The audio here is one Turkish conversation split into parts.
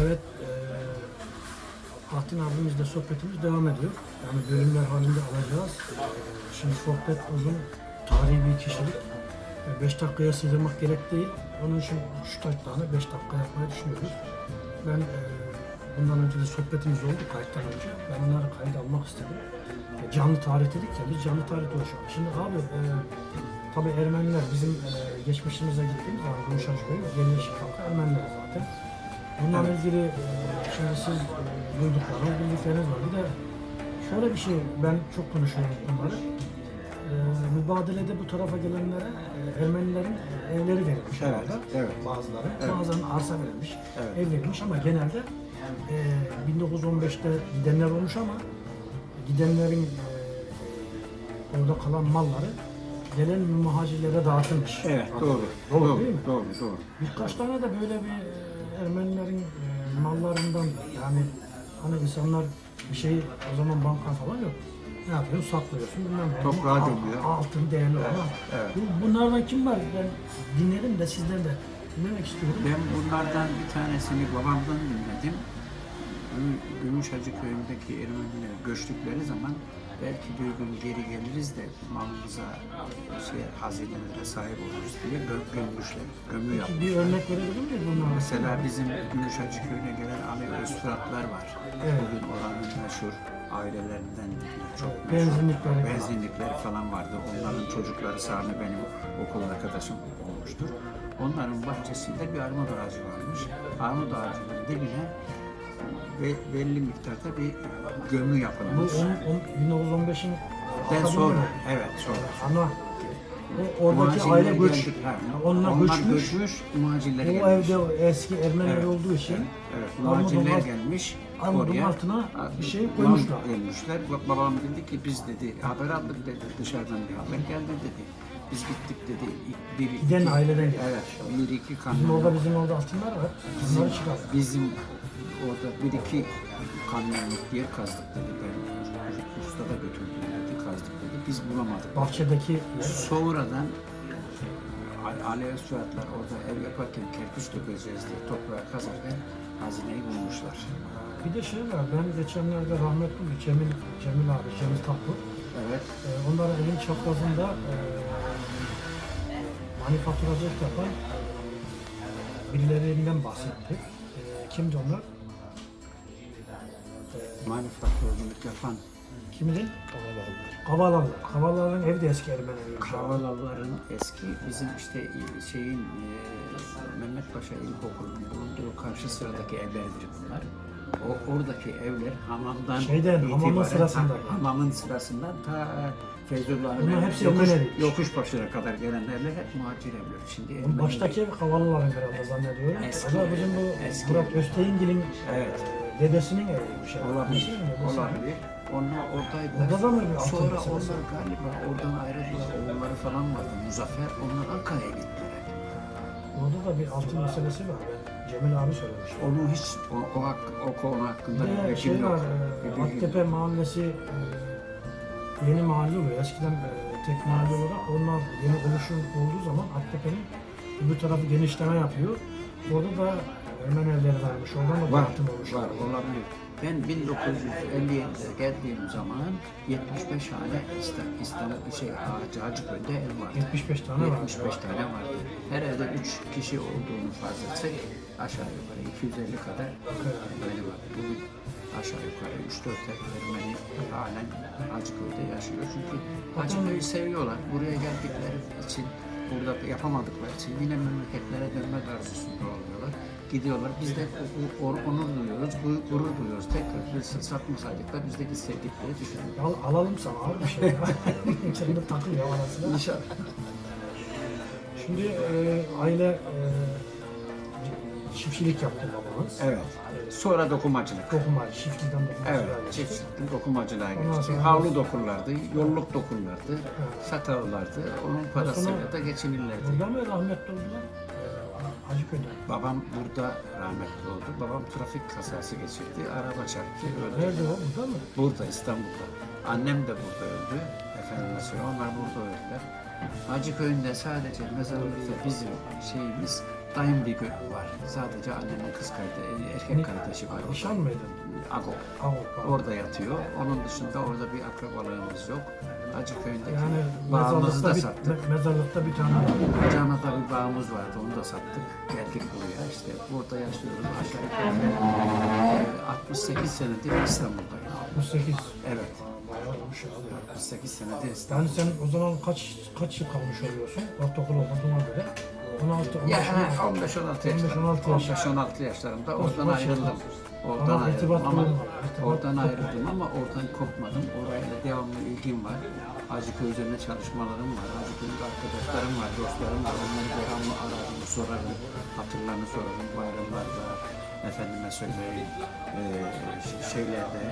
Evet, eee Fatih abimizle sohbetimiz devam ediyor. Yani bölümler halinde alacağız. Eee, Şimdi sohbet uzun, tarihi bir kişilik. 5 dakikaya sığdırmak gerek değil. Onun için şu tane 5 dakika yapmayı düşünüyoruz. Ben eee, bundan önce de sohbetimiz oldu kayıttan önce. Ben onları kayıt almak istedim. E, Canlı tarih dedik ya, biz canlı tarih konuşalım. Şimdi abi, eee tabii Ermeniler bizim eee geçmişimize gittiğimiz zaman Gümüşhacı Köyü, Yenileşik halkı Ermeniler zaten. Bununla ilgili e, şimdi siz e, duyduklarınız, bildikleriniz var. Bir de şöyle bir şey, ben çok konuşuyorum bunları. E, mübadelede bu tarafa gelenlere e, Ermenilerin evleri verilmiş Evet, herhalde. evet. Bazıları. Evet. Bazılarının arsa verilmiş, Evet. ev verilmiş ama genelde e, 1915'te gidenler olmuş ama gidenlerin e, orada kalan malları gelen muhacirlere dağıtılmış. Evet, doğru. Doğru, Doğru, değil mi? doğru, doğru. Birkaç tane de böyle bir Ermenilerin e, mallarından yani hani insanlar bir şey o zaman banka falan yok. Ne yapıyorsun? Saklıyorsun bilmem ne. Toprağa Al- gömüyor. Altın değerli olan. evet. Bu- Bunlardan kim var? Ben dinledim de sizden de dinlemek istiyorum. Ben bunlardan bir tanesini babamdan dinledim. Gümü- Gümüşhacı köyündeki Ermeniler göçtükleri zaman belki bir gün geri geliriz de malımıza, şey, hazinelere sahip oluruz diye gö gömmüşler, gömü yapmışlar. bir örnek verebilir miyiz bunlara? Mesela bizim Gümüşhacı köyüne gelen Ali Özfıratlar var. Evet. Bugün oranın meşhur ailelerinden çok meşhur. Benzinlikleri. Benzinlikleri falan vardı. Onların çocukları Sami benim okul arkadaşım olmuştur. Onların bahçesinde bir armut ağacı varmış. Armut ağacının dibine ve belli miktarda bir gömü Bu yapılmış. on- 1915'in Ben sonra, evet sonra. Ama o oradaki Muhacirler aile göç, ha, onlar, göçmüş. göçmüş, muhacirler Bu gelmiş. evde eski Ermeni Evet, olduğu için Evet, armudun Muhacirler alt- gelmiş armudun oraya. altına bir şey koymuşlar. Koymuşlar. Ba- Babam dedi ki biz dedi haber aldık dedi dışarıdan bir haber geldi dedi. Biz gittik dedi. İlk Bir, Giden iki- aileden geldi. Evet. Bir iki Bizim kamyon. orada bizim orada altınlar var. bizim, Bunları çıkar. bizim orada bir iki kamyonluk yer kazdık dedi. Ben usta da götürdüm dedi. Kazdık dedi. Biz bulamadık. Bahçedeki Sonradan Ali Özsuatlar orada ev yaparken kerpiç dökeceğiz diye toprağa kazarken hazineyi bulmuşlar. bir de şey var. Ben geçenlerde rahmetli bir Cemil, Cemil abi, Cemil Tatlı. Evet. E, onların evin çaprazında e, manifaturacılık yapan birilerinden bahsetti. E, kimdi onlar? Manifaktörlük yapan Kimdi? Kavalarlar. Kavalarların evi de eski Ermeni evi. Kavalaların eski bizim işte şeyin e, Mehmet Paşa İlkokulu'nun bulunduğu karşı sıradaki evlerdir bunlar. O oradaki evler hamamdan Şeyden, hamamın sırasında. ha, hamamın sırasından ta Feyzullah'ın Bunlar hepsi yokuş, Ermeni eviymiş. yokuş başına kadar gelen evler hep muhacir evler. Şimdi Onun Ermeni baştaki ev Kavalıların herhalde zannediyorum. Eski, Acaba bizim bu eski. Murat Özteyingil'in Evet. Dedesinin eviymiş. herhalde. Olabilir. Olabilir. Onlar oradaydılar. Orada da mı bir Sonra onlar galiba oradan ayrıldılar. Oğulları falan vardı. Muzaffer. Onlar Ankara'ya gittiler. Orada da bir altın meselesi var. Ben Cemil abi söylemiş. Onu hiç o, o, hak- o konu hakkında Bir şey bilgim var, yok. e, Aktepe yok. mahallesi e, yeni mahalle oluyor. Eskiden e, tek mahalle olarak onlar yeni oluşum olduğu zaman Aktepe'nin bu tarafı genişleme yapıyor. Orada da Ermeni evleri varmış. Oradan da Var, dağıtım olmuş. var, olabilir. Ben 1957'de geldiğim zaman 75 hane İstanbul, İstanbul şey, Hacı, Hacıköy'de ev vardı. 75 tane var. 75 tane vardı. Her evde 3 kişi olduğunu farz etsek aşağı yukarı 250 kadar Ermeni var. Bugün aşağı yukarı 3-4 Ermeni halen Hacıköy'de yaşıyor. Çünkü Hacıköy'ü seviyorlar. Buraya geldikleri için, burada yapamadıkları için yine memleketlere dönmek arzusunda oluyorlar. Gidiyorlar. Biz de onur duyuyoruz, gu- gurur duyuyoruz. Tekrar biz satmasaydık da biz de gitseydik diye düşünüyoruz. Al, alalım sana abi bir şey. Sen de takıl ya arasına. İnşallah. Şimdi e, aile e, çiftçilik yaptı babamız. Evet. Sonra dokumacılık. Dokuma, çiftçiden dokumacılığa Evet, geçti. çiftçilik dokumacılığa Ondan geçti. sonra- Havlu dokurlardı, yolluk dokurlardı, satarlardı. Onun parasıyla da geçinirlerdi. Burada mı rahmetli oldular? E, Hacıköy'de. Babam burada rahmetli oldu. Babam trafik kazası geçirdi, araba çarptı, öldü. Nerede o? Burada mı? Burada, İstanbul'da. Annem de burada öldü. Efendim söyleyeyim, onlar burada öldüler. Hacıköy'ünde sadece mezarlıkta bizim şeyimiz dayım bir gö- var. Sadece annemin kız kardeşi, Ne- erkek kardeşi var. Nişan mıydı? Agop. Avrupa. Orada yatıyor. Onun dışında orada bir akrabalığımız yok. Acıköy'ündeki Yani bağımızı da bir, sattık. me- mezarlıkta bir tane var. Canada bir bağımız vardı, onu da sattık. Geldik buraya işte. Burada yaşıyoruz aşağı yukarı. e, 68 senedir İstanbul'dayım. 68. Evet. Bayağı olmuş abi. 68 senedir Yani İstanbul'dayım. sen o zaman kaç kaç yıl kalmış oluyorsun? Ortaokul okuduğuna göre. 16, 15 Ya. 15-16 15-16 yaş. 15-16 yaşlarımda oradan ayrıldım. Oradan Ama irtibat ayrıldım ama kurulmadı. İrtibat oradan kopmadı. ayrıldım ama oradan kopmadım. Orayla devamlı ilgim var. Hacıköy üzerine çalışmalarım var. Hacıköy'de arkadaşlarım var, dostlarım var. Onları devamlı ararım, sorarım. Hatırlarını sorarım bayramlarda. Efendime söyleyeyim, eee, şeylerde,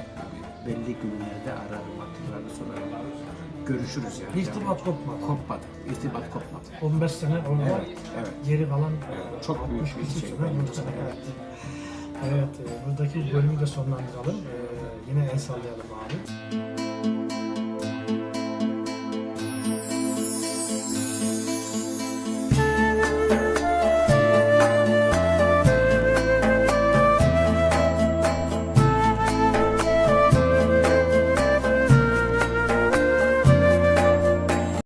belli günlerde ararım, hatırlarını sorarım. Görüşürüz yani. İrtibat kopmadı. kopmadı. İrtibat kopmadı. 15 sene orada. Evet, evet. Geri kalan Çok büyük 63 bir şey. sene burada. Evet. Evet, e, buradaki bölümü de sonlandıralım. E, yine el sallayalım abi.